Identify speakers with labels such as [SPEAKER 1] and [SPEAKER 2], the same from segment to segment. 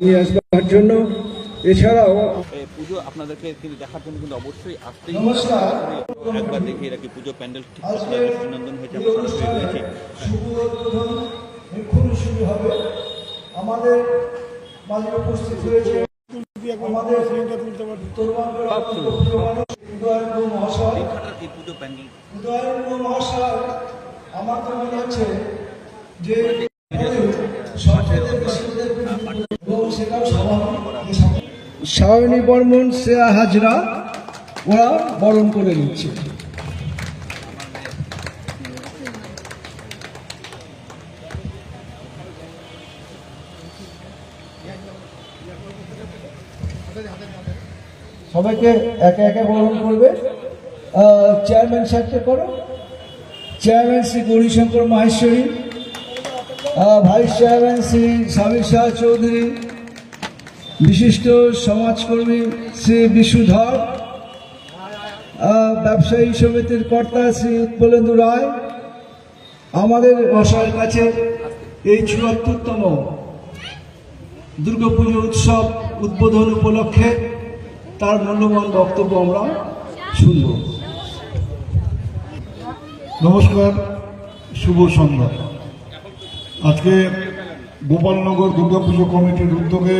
[SPEAKER 1] নিয়ে আসবার জন্য। এছাড়াও
[SPEAKER 2] পুজো আপনাদেরকে কিন্তু দেখার জন্য কিন্তু অবশ্যই আসতেই
[SPEAKER 1] নমস্কার।
[SPEAKER 2] একবার দেখে কি পুজো প্যান্ডেল ঠিক দৃষ্টিনন্দন হয়েছে
[SPEAKER 1] এক্ষুনি শুরু হবে। আমাদের মাঝে উপস্থিত হয়েছে আমাদের মহাশয়। আমার তো মনে হচ্ছে যে সরকারের সায়নী বর্মন, শ্রেয়া হাজরা, ওরা বরণ করে নিচ্ছে। সবাইকে একে একে বরণ করবে। চেয়ারম্যান সাহেবকে করো। Chairman Shri Gourishankar Maheshwari vice chairman Shri Swami Shah Chowdhury বিশিষ্ট সমাজকর্মী শ্রী বিশুধর ব্যবসায়ী সমিতির কর্তা শ্রী উৎপলেন্দু রায়, আমাদের মশাইয়ের কাছে এই চুয়াত্তরতম দুর্গাপুজো উৎসব উদ্বোধন উপলক্ষে তার মূল্যবান বক্তব্য আমরা শুনব।
[SPEAKER 3] নমস্কার, শুভ সন্ধ্যা। আজকে গোপালনগর দুর্গাপুজো কমিটির উদ্যোগে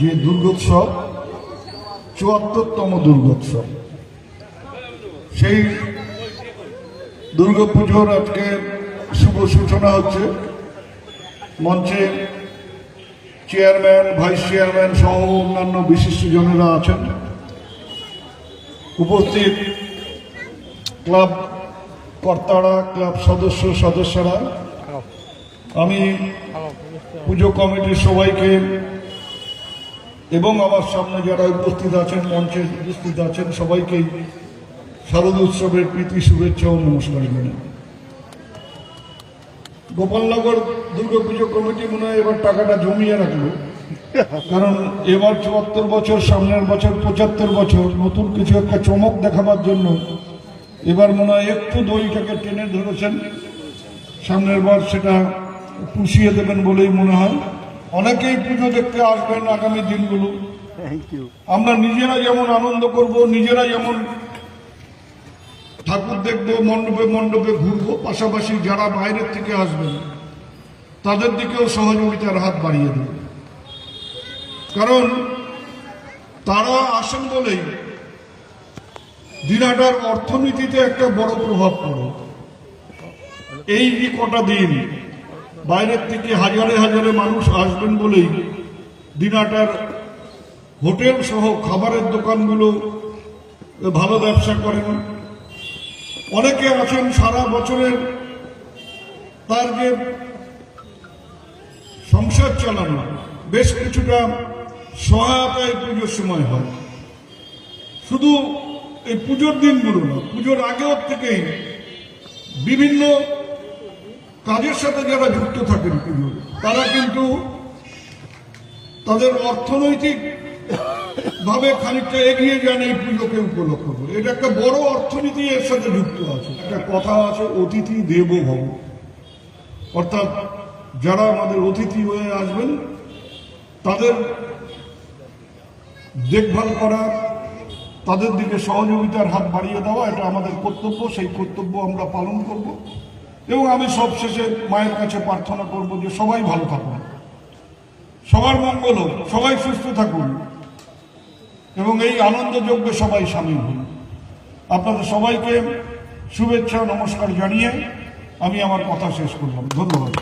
[SPEAKER 3] যে দুর্গোৎসব, চুয়াত্তরতম দুর্গোৎসব। সেই দুর্গাপুজোর আজকে শুভ সূচনা হচ্ছে। মঞ্চে চেয়ারম্যান, ভাইস চেয়ারম্যান সহ অন্যান্য বিশিষ্টজনেরা আছেন। উপস্থিত ক্লাব কর্তারা, ক্লাব সদস্য, সদস্যরা। আমি পুজো কমিটির সবাইকে এবং আমার সামনে যারা উপস্থিত আছেন, মঞ্চে উপস্থিত আছেন, সবাইকেই শারদ উৎসবের প্রীতি, শুভেচ্ছা ও নমস্কার জানাই। গোপালনগর দুর্গা পুজো কমিটি মনে হয় এবার টাকাটা জমিয়ে রাখল। কারণ এবার চুয়াত্তর বছর, সামনের বছর, পঁচাত্তর বছর, নতুন কিছু একটা চমক দেখাবার জন্য এবার মনে হয় একটু দইটাকে টেনে ধরেছেন। সামনের বার সেটা পুষিয়ে দেবেন বলেই মনে হয়। অনেকেই পুজো দেখতে আসবেন আগামী দিনগুলো। আমরা নিজেরা যেমন আনন্দ করব নিজেরা যেমন ঠাকুর দেখব মণ্ডপে মণ্ডপে ঘুরবো পাশাপাশি যারা বাইরের থেকে আসবেন তাদের দিকেও সহযোগিতার হাত বাড়িয়ে দেব। কারণ তারা আসেন বলেই দিনাটার অর্থনীতিতে একটা বড় প্রভাব পড়ে। এই কটা দিন বাইরের থেকে হাজারে হাজারে মানুষ আসবেন বলেই দিনাটার হোটেল সহ খাবারের দোকানগুলো ভালো ব্যবসা করেন। অনেকে আছেন সারা বছরের তার যে সংসার চালানো, বেশ কিছুটা সহায়তায় পুজোর সময় হয়। শুধু এই পুজোর দিনগুলো না, পুজোর আগেও থেকেই বিভিন্ন কাজের সাথে যারা যুক্ত থাকেন তারা কিন্তু তাদের অর্থনৈতিক ভাবে খানিকটা এগিয়ে যান এই পুজোকে উপলক্ষ করে। এটা একটা বড় অর্থনীতি এর সাথে যুক্ত আছে। একটা কথা আছে, অতিথি দেব ভব। অর্থাৎ যারা আমাদের অতিথি হয়ে আসবেন, তাদের দেখভাল করা, তাদের দিকে সহযোগিতার হাত বাড়িয়ে দেওয়া, এটা আমাদের কর্তব্য। সেই কর্তব্য আমরা পালন করব। এবং আমি সবশেষে মায়ের কাছে প্রার্থনা করব যে সবাই ভালো থাকুন। সবার মঙ্গল হোক, সবাই সুস্থ থাকুন এবং এই আনন্দযজ্ঞে সবাই সামিল হন আপনাদের সবাইকে শুভেচ্ছা, নমস্কার জানিয়ে আমি আমার কথা শেষ করলাম। ধন্যবাদ।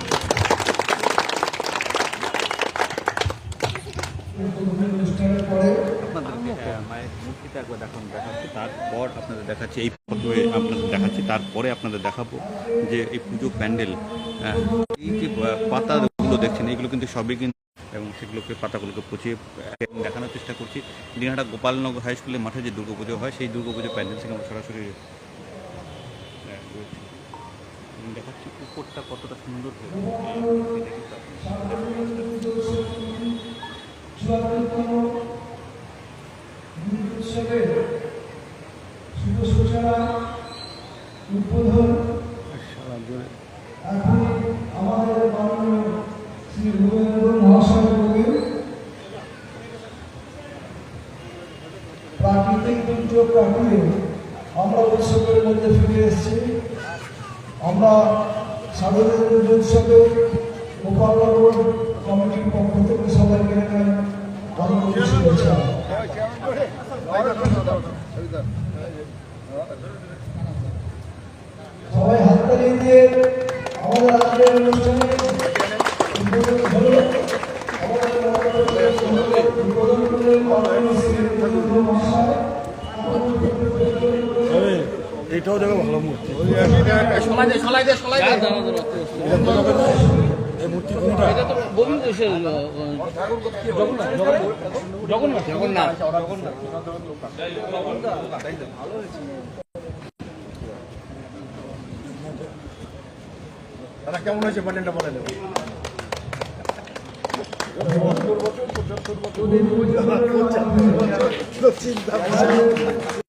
[SPEAKER 2] মায়ের তারপর আপনাদের দেখাচ্ছি, এই ফটোয়ে আপনাদের দেখাচ্ছি। তারপরে আপনাদের দেখাবো যে এই পুজো প্যান্ডেল এই যে পাতাগুলো দেখছেন এইগুলো কিন্তু সবই কিন্তু এবং সেগুলোকে, পাতাগুলোকে পচিয়ে দেখানোর চেষ্টা করছি। দিনহাটা গোপালনগর হাই স্কুলের মাঠে যে দুর্গাপুজো হয়, সেই দুর্গাপুজো প্যান্ডেল থেকে আমরা সরাসরি দেখাচ্ছি, উপরটা কতটা সুন্দর হয়েছে।
[SPEAKER 1] উৎসবের শুভ সূচনা, উদ্বোধন। এখন আমাদের মাননীয় শ্রী রবীন্দ্র মহাশয় বলেন প্রাকৃতিক দুর্যোগ কাটিয়ে আমরা উৎসবের মধ্যে ফিরে এসেছি। আমরা সাধারণ উৎসবে গোপালনগর কমিটির পক্ষ থেকে সবাইকে অনেক শুভেচ্ছা। সবাই হাততালি দিয়ে আমাদের আজকের অনুষ্ঠানে উদ্বোধন হলো। আমাদের উদ্বোধন করলেন মাননীয় শ্রী নরেন্দ্র
[SPEAKER 3] মূর্তি এই দাদা কেমন হয়েছে প্যান্ডেলটা বলেন কার্নিভাল কিন্তু পনেরো তারিখ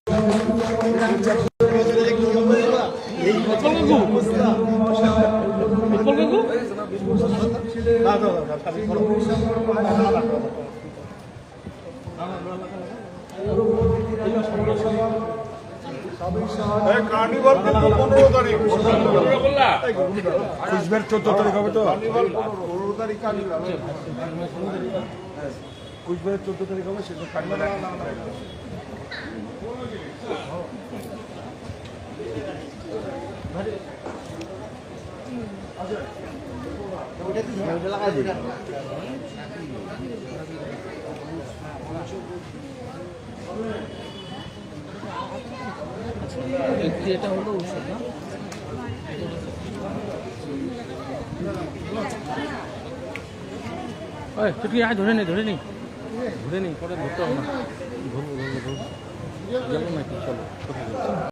[SPEAKER 3] কুচবিহার চোদ্দ তারিখ হবে তো? পনেরো কুচবিহারের চোদ্দ তারিখ হবে সেটা কার্নিভাল
[SPEAKER 4] এটা হলো উৎসব না ওই তুই আয়, ধরে নে, ধরে নি। ধরে নি, পরে ধরতে হবে না। ধরবো ধরবো ধরবো যাব নাকি, চলো